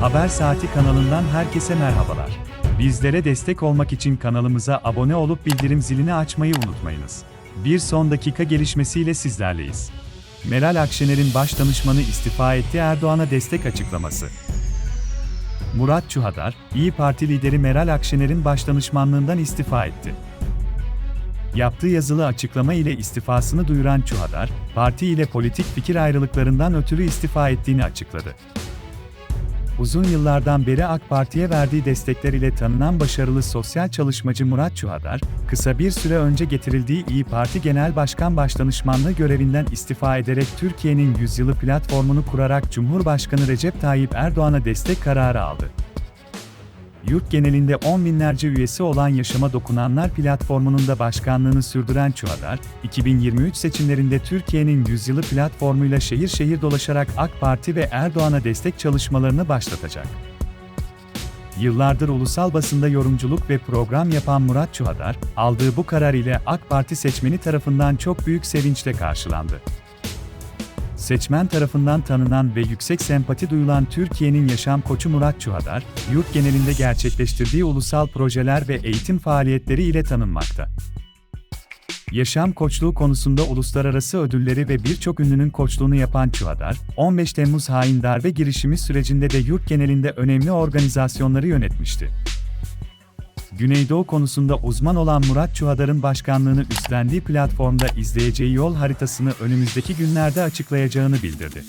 Haber Saati kanalından herkese merhabalar. Bizlere destek olmak için kanalımıza abone olup bildirim zilini açmayı unutmayınız. Bir son dakika gelişmesiyle sizlerleyiz. Meral Akşener'in baş danışmanı istifa etti Erdoğan'a destek açıklaması. Murat Çuhadar, İyi Parti lideri Meral Akşener'in başdanışmanlığından istifa etti. Yaptığı yazılı açıklama ile istifasını duyuran Çuhadar, parti ile politik fikir ayrılıklarından ötürü istifa ettiğini açıkladı. Uzun yıllardan beri AK Parti'ye verdiği destekler ile tanınan başarılı sosyal çalışmacı Murat Çuhadar, kısa bir süre önce getirildiği İyi Parti Genel Başkan Başdanışmanlığı görevinden istifa ederek Türkiye'nin yüzyılı platformunu kurarak Cumhurbaşkanı Recep Tayyip Erdoğan'a destek kararı aldı. Yurt genelinde on binlerce üyesi olan Yaşama Dokunanlar platformunun da başkanlığını sürdüren Çuhadar, 2023 seçimlerinde Türkiye'nin yüzyılı platformuyla şehir şehir dolaşarak AK Parti ve Erdoğan'a destek çalışmalarını başlatacak. Yıllardır ulusal basında yorumculuk ve program yapan Murat Çuhadar, aldığı bu karar ile AK Parti seçmeni tarafından çok büyük sevinçle karşılandı. Seçmen tarafından tanınan ve yüksek sempati duyulan Türkiye'nin yaşam koçu Murat Çuhadar, yurt genelinde gerçekleştirdiği ulusal projeler ve eğitim faaliyetleri ile tanınmakta. Yaşam koçluğu konusunda uluslararası ödülleri ve birçok ünlünün koçluğunu yapan Çuhadar, 15 Temmuz hain darbe girişimi sürecinde de yurt genelinde önemli organizasyonları yönetmişti. Güneydoğu konusunda uzman olan Murat Çuhadar'ın başkanlığını üstlendiği platformda izleyeceği yol haritasını önümüzdeki günlerde açıklayacağını bildirdi.